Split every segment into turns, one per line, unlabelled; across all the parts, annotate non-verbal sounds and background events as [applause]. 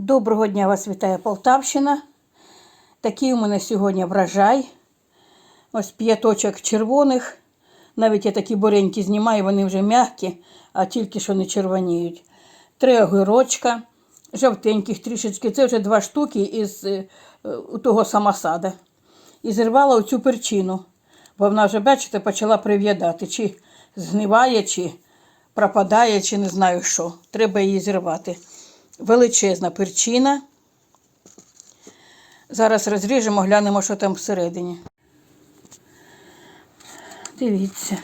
Доброго дня вас вітає Полтавщина. Такий у мене сьогодні врожай. Ось п'яточок червоних. Навіть я такі боренькі знімаю, вони вже м'які, а тільки що не червоніють. Три огірочка, жовтеньких трішечки. Це вже два штуки із е, того самосада. І зірвала оцю перчину. Бо вона вже, бачите, почала прив'ядати. Чи згниває, чи пропадає, чи не знаю що. Треба її зірвати. Величезна перчина. Зараз розріжемо, глянемо, що там всередині. Дивіться.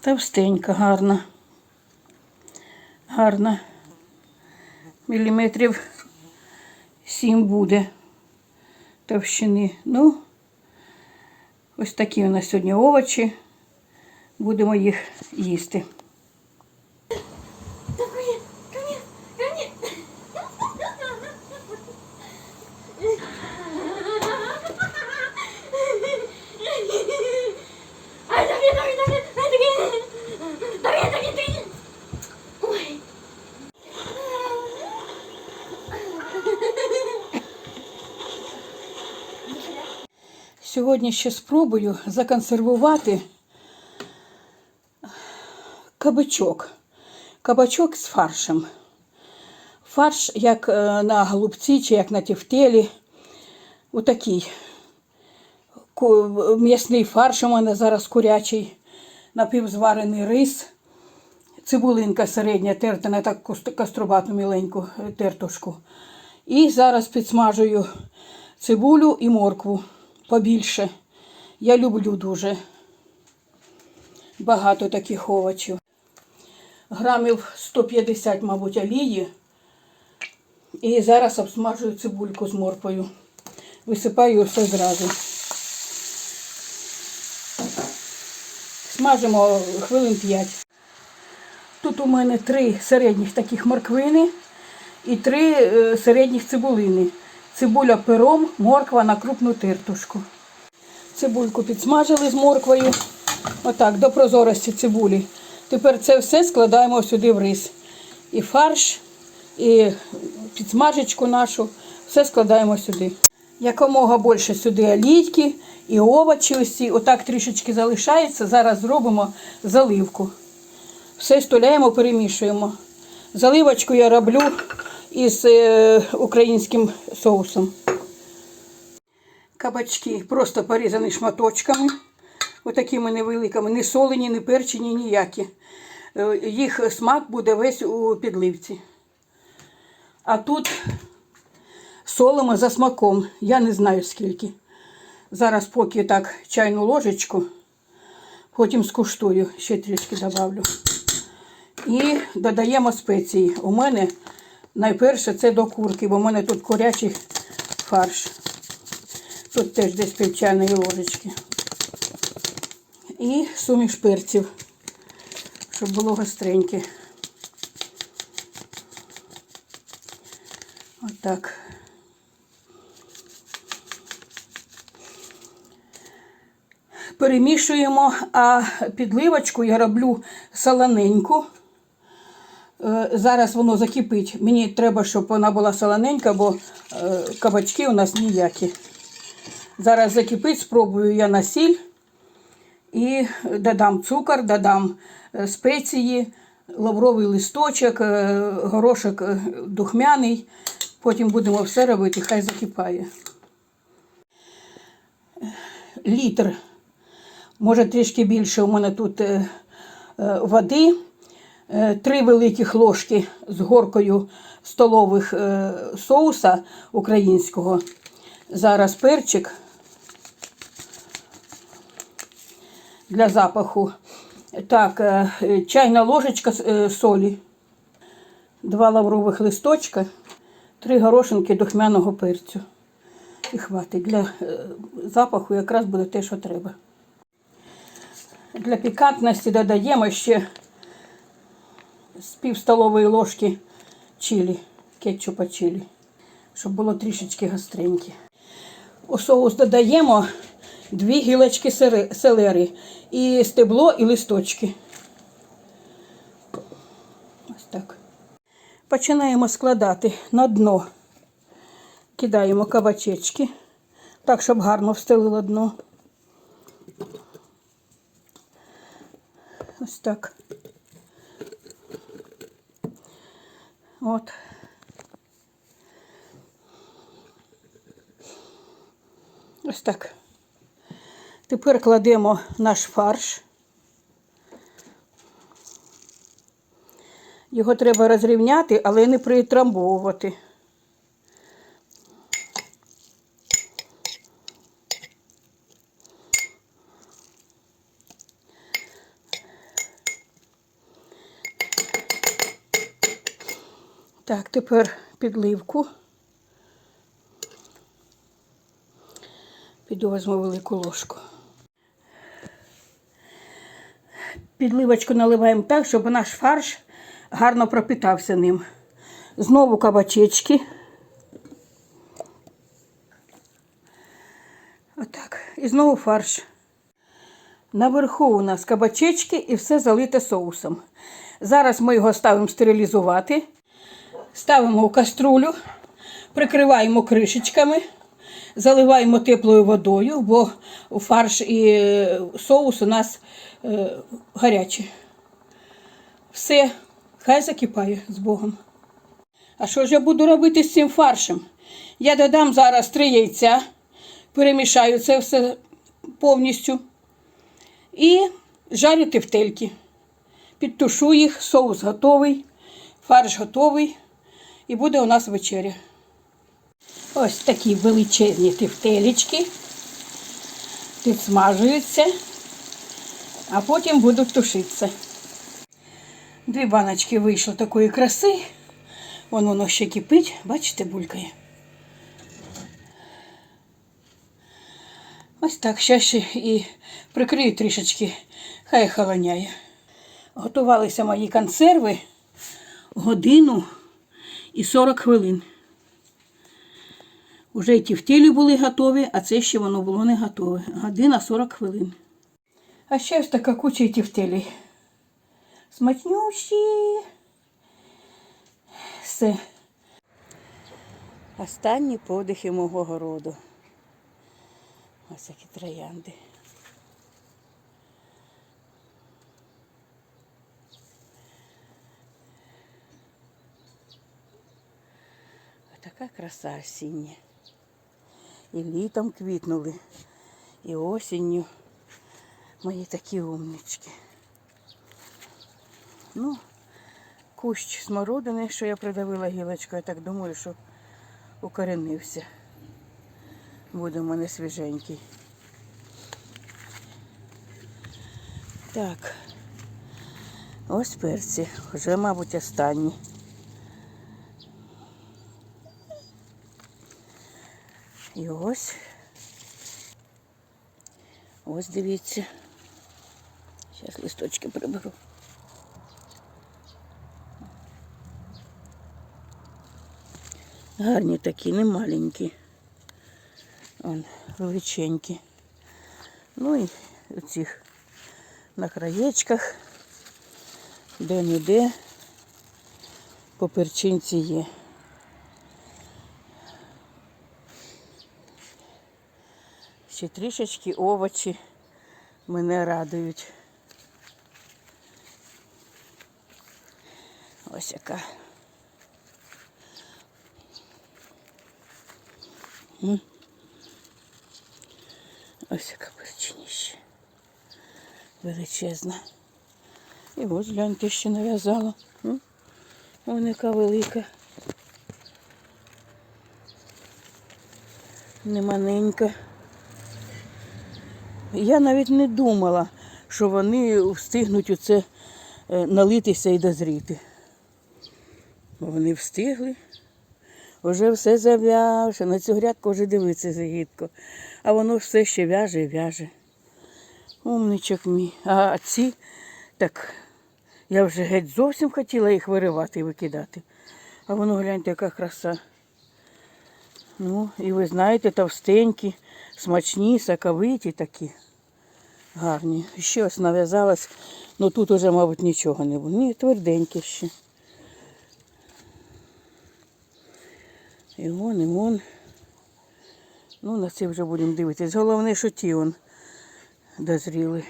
Товстенька, гарна. Гарна. Міліметрів сім буде товщини. Ну, ось такі у нас сьогодні овочі. Будемо їх їсти. Сьогодні ще спробую законсервувати кабачок. Кабачок з фаршем. Фарш, як е, на голубці чи як на тефтелі. Отакий. М'ясний фарш у мене зараз курячий, напівзварений рис, цибулинка середня, терта на так каструбату міленьку е, тертушку. І зараз підсмажую цибулю і моркву побільше. Я люблю дуже багато таких овочів. Грамів 150, мабуть, олії. І зараз обсмажую цибульку з морквою. Висипаю все зразу. Смажимо хвилин 5. Тут у мене три середніх таких морквини і три е, середніх цибулини. Цибуля пером, морква на крупну тертушку. Цибульку підсмажили з морквою. Отак, до прозорості цибулі. Тепер це все складаємо сюди в рис. І фарш, і підсмажечку нашу. Все складаємо сюди. Якомога більше сюди олійки і овочі усі. Отак трішечки залишається. Зараз зробимо заливку. Все стуляємо, перемішуємо. Заливочку я роблю із е, українським соусом. Кабачки просто порізані шматочками. Отакими невеликими, не солені, не перчені, ніякі. Е, Їх смак буде весь у підливці. А тут солимо за смаком. Я не знаю скільки. Зараз поки так чайну ложечку, потім скуштую, ще трішки добавлю. І додаємо спеції. У мене найперше це до курки, бо в мене тут курячий фарш. Тут теж десь півчайної ложечки. І суміш перців, щоб було гостреньке. Отак. Перемішуємо, а підливочку я роблю солоненьку. Е, Зараз воно закипить. Мені треба, щоб вона була солоненька, бо е, кабачки у нас ніякі. Зараз закипить, спробую я на сіль і додам цукор, додам е, спеції, лавровий листочок, горошок духмяний. Потім будемо все робити, хай закипає. Літр, може трішки більше. У мене тут води. Е, Три великих ложки з горкою столових е, соуса українського. Зараз перчик для запаху. Так, е, чайна ложечка солі, два лаврових листочка, три горошинки духмяного перцю. І хватить. Для запаху якраз буде те, що треба. Для пікантності додаємо ще з пів столової ложки чилі, кетчупа чилі, щоб було трішечки гостреньке. У соус додаємо дві гілочки селери, і стебло, і листочки. Ось так. Починаємо складати на дно. Кидаємо кабачечки, так, щоб гарно встелило дно. Ось так. От. Ось так. Тепер кладемо наш фарш. Його треба розрівняти, але не притрамбовувати. Так, тепер підливку. Піду візьму велику ложку. Підливочку наливаємо так, щоб наш фарш гарно пропитався ним. Знову кабачечки. Отак. І знову фарш. Наверху у нас кабачечки і все залите соусом. Зараз ми його ставимо стерилізувати. Ставимо в каструлю, прикриваємо кришечками, заливаємо теплою водою, бо фарш і соус у нас е, гарячі. Все, хай закипає з Богом. А що ж я буду робити з цим фаршем? Я додам зараз три яйця, перемішаю це все повністю і жарю тефтельки. Підтушу їх, соус готовий, фарш готовий і буде у нас вечеря. Ось такі величезні тефтелечки підсмажуються, а потім будуть тушитися. Дві баночки вийшло такої краси. Вон воно ще кипить, бачите, булькає. Ось так, ще ще і прикрию трішечки, хай холоняє. Готувалися мої консерви годину і 40 хвилин. Уже ті втілі були готові, а це ще воно було не готове. Година 40 хвилин. А ще ось така куча і тівтелей. Смачнющі. Все. Останні подихи мого городу. Ось які троянди. Така краса осіння. І літом квітнули, і осінню. Мої такі умнички. Ну, кущ смородини, що я придавила гілочкою, я так думаю, що укоренився. Буде в мене свіженький. Так. Ось перці. Вже, мабуть, останні. І ось. Ось дивіться. Зараз листочки приберу. Гарні такі, не маленькі. Вон, величенькі. Ну і у цих на краєчках, де-не-де по перчинці є. Ще трішечки овочі мене радують. Ось яка. Ось яка перчиніще. Величезна. І ось гляньте, ще нав'язала. Вон яка велика. Неманенька. Я навіть не думала, що вони встигнуть оце е, налитися і дозріти. Вони встигли. Вже все зав'яже, на цю грядку вже дивиться загідко. А воно все ще в'яже і в'яже. Умничок мій. А ці, так, я вже геть зовсім хотіла їх виривати і викидати. А воно гляньте, яка краса. Ну, і ви знаєте, товстенькі, смачні, соковиті такі. Гарні. Ще ось нав'язалась, ну тут уже, мабуть, нічого не було. Ні, тверденькі ще. І вон, і вон. Ну, на це вже будемо дивитись. Головне, що ті он дозріли.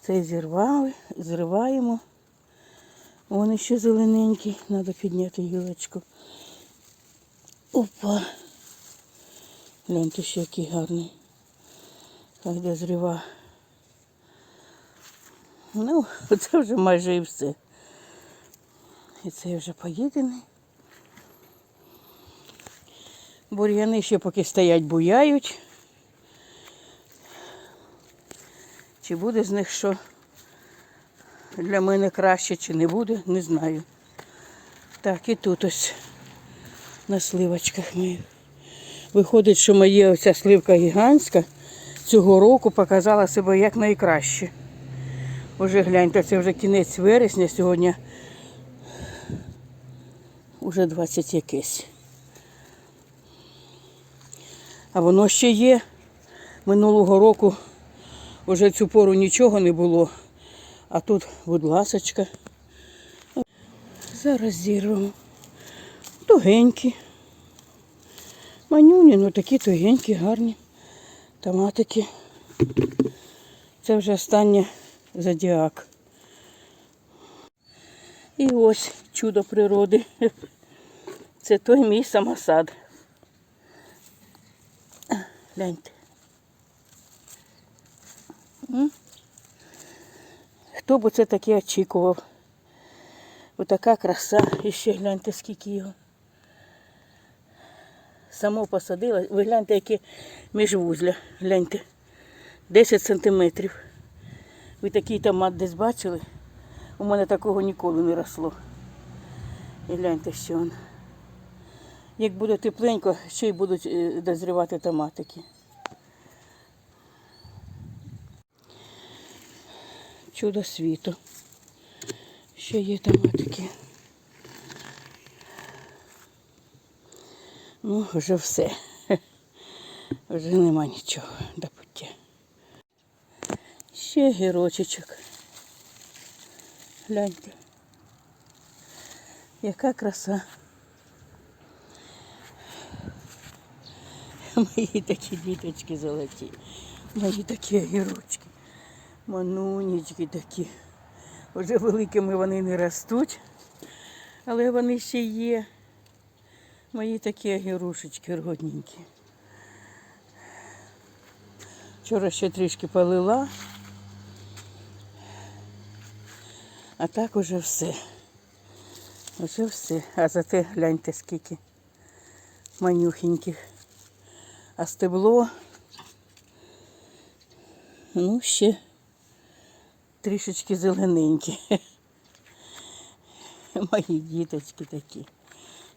Цей зірвали, зриваємо. Вон ще зелененький, треба підняти гілочку. Опа. Гляньте, ще який гарний. Хай дозріва. Ну, [laughs] це вже майже і все. І це вже поїдений. Бур'яни ще поки стоять, буяють. Чи буде з них що для мене краще, чи не буде, не знаю. Так, і тут ось на сливочках ми. Виходить, що моя оця сливка гігантська цього року показала себе як найкраще. Уже гляньте, це вже кінець вересня, сьогодні уже 20 якесь. А воно ще є. Минулого року вже цю пору нічого не було. А тут, будь ласочка. Зараз зірвемо. Тугенькі. Манюні, ну такі тугенькі, гарні. Томатики. Це вже останнє зодіак. І ось чудо природи. Це той мій самосад. Гляньте. Хто б це таке очікував? Отака краса. І ще гляньте, скільки його. Само посадила. Ви гляньте, які міжвузля. Гляньте. 10 сантиметрів. Ви такий томат десь бачили? У мене такого ніколи не росло. І гляньте, що він. Як буде тепленько, ще й будуть е, дозрівати томатики. Чудо світу. Ще є томатики. Ну, вже все. [laughs] Вже нема нічого до пуття. Ще гірочечок. Гляньте. Яка краса. Мої такі діточки золоті. Мої такі огірочки. Манунечки такі. Вже великими вони не ростуть, але вони ще є. Мої такі огірушечки родненькі. Вчора ще трішки полила. А так уже все. Уже все. А зате гляньте скільки манюхеньких. А стебло, ну, ще трішечки зелененькі. [laughs] Мої діточки такі.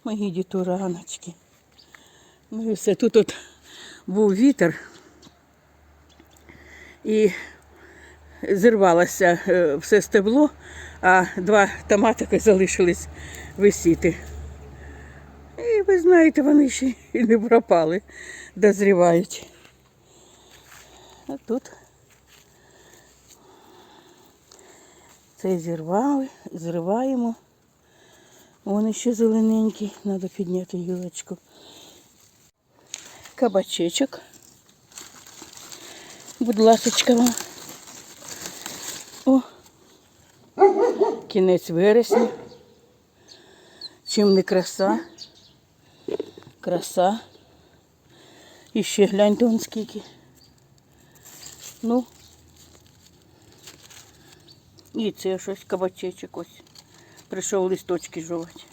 Мої дітураночки. Ну і все. Тут от був вітер і зірвалося е, все стебло, а два томатики залишились висіти. І ви знаєте, вони ще і не пропали, дозрівають. А тут цей зірвали, зриваємо. Вони ще зелененькі, треба підняти гілочку. Кабачечок. Будь ласочка вам. О, кінець вересня. Чим не краса. Краса. І ще гляньте он скільки. Ну. І це щось кабачечок ось. Прийшов листочки жовті.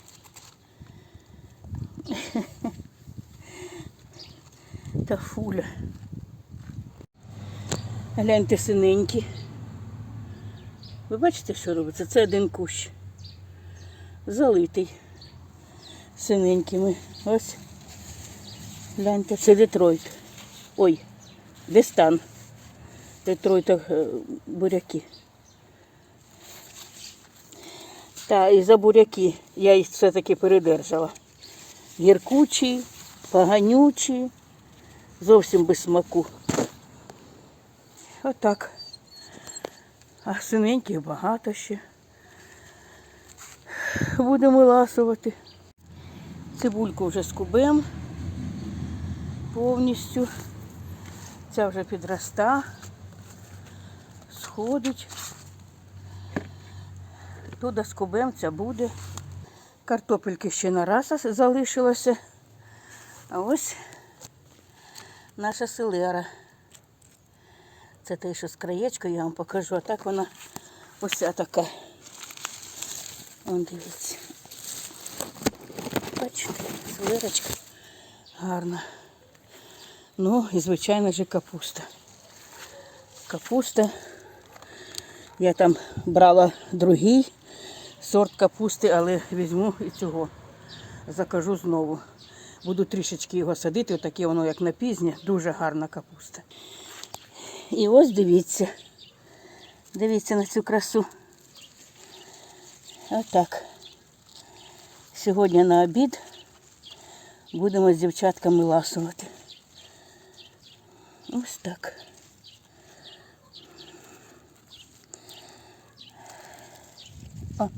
Та фуля. Гляньте синенькі. Ви бачите, що робиться? Це один кущ. Залитий синенькими. Ось. Гляньте, це Детройт. Ой, Дестан. Детройт е, буряки. Та і за буряки я їх все-таки передержала. Гіркучі, поганючі, зовсім без смаку. Отак. А синеньких багато ще. будемо ласувати. Цибульку вже скубемо повністю. Ця вже підроста, сходить. Туди скубем, ця буде. Картопельки ще на раз залишилося. А ось наша селера. Це те, що з краєчкою я вам покажу, а так вона ця така. Вон дивіться. Бачите, селерочка гарна. Ну і звичайно ж капуста. Капуста. Я там брала другий сорт капусти, але візьму і цього. Закажу знову. Буду трішечки його садити, отаке воно як на пізнє, дуже гарна капуста. І ось дивіться. Дивіться на цю красу. Отак. Сьогодні на обід будемо з дівчатками ласувати. Ось так. О,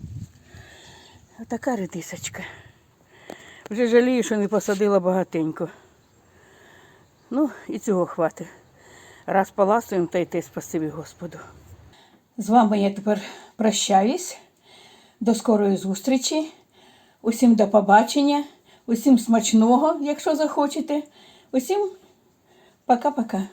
така редисочка. Вже жалію, що не посадила багатенько. Ну, і цього хватить. Раз поласуємо, та й те спасибі Господу. З вами я тепер прощаюсь. До скорої зустрічі. Усім до побачення. Усім смачного, якщо захочете. Усім пока-пока.